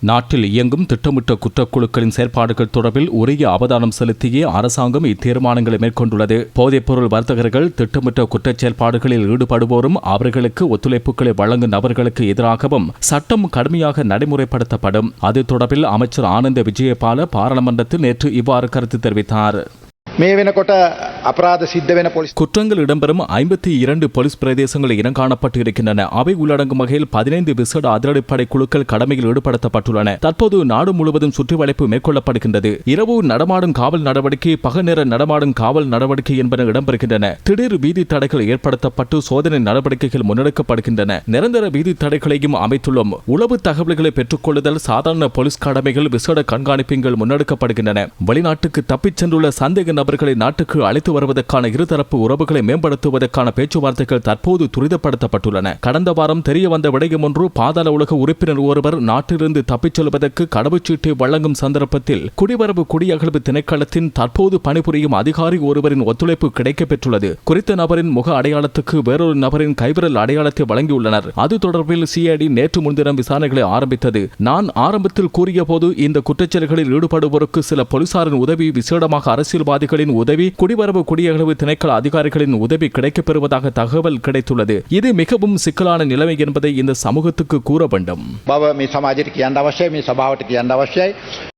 நாட்டில் இயங்கும் திட்டமிட்ட குற்றக்குழுக்களின் செயற்பாடுகள் தொடர்பில் உரிய அவதானம் செலுத்தியே அரசாங்கம் இத்தீர்மானங்களை மேற்கொண்டுள்ளது. போதைப்பொருள் வர்த்தகர்கள் திட்டமிட்ட குற்றச் செயல்பாடுகளில் ஈடுபடுவோரும் அவர்களுக்கு ஒத்துழைப்புகளை வழங்கும் நபர்களுக்கு எதிராகவும் சட்டம் கடுமையாக நடைமுறைப்படுத்தப்படும். அது தொடர்பில் அமைச்சர் ஆனந்த விஜயபால பாராளுமன்றத்தில் நேற்று இவ்வாறு கருத்து தெரிவித்தார். அபராத சித்தவென போலீஸ் குற்றங்கள் இடம்பெறும் ஐம்பத்தி இரண்டு போலீஸ் பிரதேசங்கள் இனம் காணப்பட்டு இருக்கின்றன அவை உள்ளடங்கும் வகையில் பதினைந்து விசேட அதிரடிப்படை குழுக்கள் கடமையில் ஈடுபடுத்தப்பட்டுள்ளன. தற்போது நாடு முழுவதும் சுற்றுவளைப்பு மேற்கொள்ளப்படுகின்றது. இரவு நடமாடும் காவல் நடவடிக்கை பகல் நடமாடும் காவல் நடவடிக்கை என்பன இடம்பெறுகின்றன. திடீர் வீதி தடைகள் ஏற்படுத்தப்பட்டு சோதனை நடவடிக்கைகள் முன்னெடுக்கப்படுகின்றன. நிரந்தர வீதி தடைகளையும் அமைத்துள்ளோம். உளவு தகவல்களை பெற்றுக்கொள்ளுதல் சாதாரண போலீஸ் கடமைகள் விசேட கண்காணிப்புகள் முன்னெடுக்கப்படுகின்றன. வெளிநாட்டுக்கு தப்பிச் சென்றுள்ள சந்தேக நபர்களை நாட்டுக்கு அழைத்து வருவதற்கான இருதரப்பு உறவுகளை மேம்படுத்துவதற்கான பேச்சுவார்த்தைகள் தற்போது துரிதப்படுத்தப்பட்டுள்ளன. கடந்த வாரம் தெரிய வந்த விடயம் ஒன்று பாதாள உலக உறுப்பினர் ஒருவர் நாட்டிலிருந்து தப்பிச் செல்வதற்கு கடவுச்சீட்டை வழங்கும் சந்தர்ப்பத்தில் குடிவரவு குடியகழ்வு திணைக்களத்தின் தற்போது பணிபுரியும் அதிகாரி ஒருவரின் ஒத்துழைப்பு கிடைக்கப்பெற்றுள்ளது. குறித்த நபரின் முக அடையாளத்துக்கு வேறொரு நபரின் கைவிரல் அடையாளத்தை வழங்கியுள்ளனர். அது தொடர்பில் சிஐடி நேற்று முன்தினம் விசாரணைகளை ஆரம்பித்தது. நான் ஆரம்பத்தில் கூறிய போது இந்த குற்றச்செயல்களில் ஈடுபடுவோருக்கு சில போலீசாரின் உதவி விசேடமாக அரசியல்வாதிகளின் உதவி குடிவரவு குடியகழ்வு திணைக்கள அதிகாரிகளின் உதவி கிடைக்கப்பெறுவதாக தகவல் கிடைத்துள்ளது. இது மிகவும் சிக்கலான நிலைமை என்பதை இந்த சமூகத்துக்கு கூற வேண்டும்.